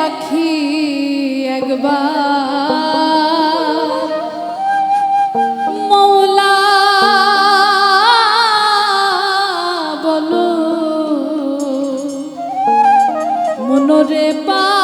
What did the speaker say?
পাখি একবার। মৌলা মনরে পা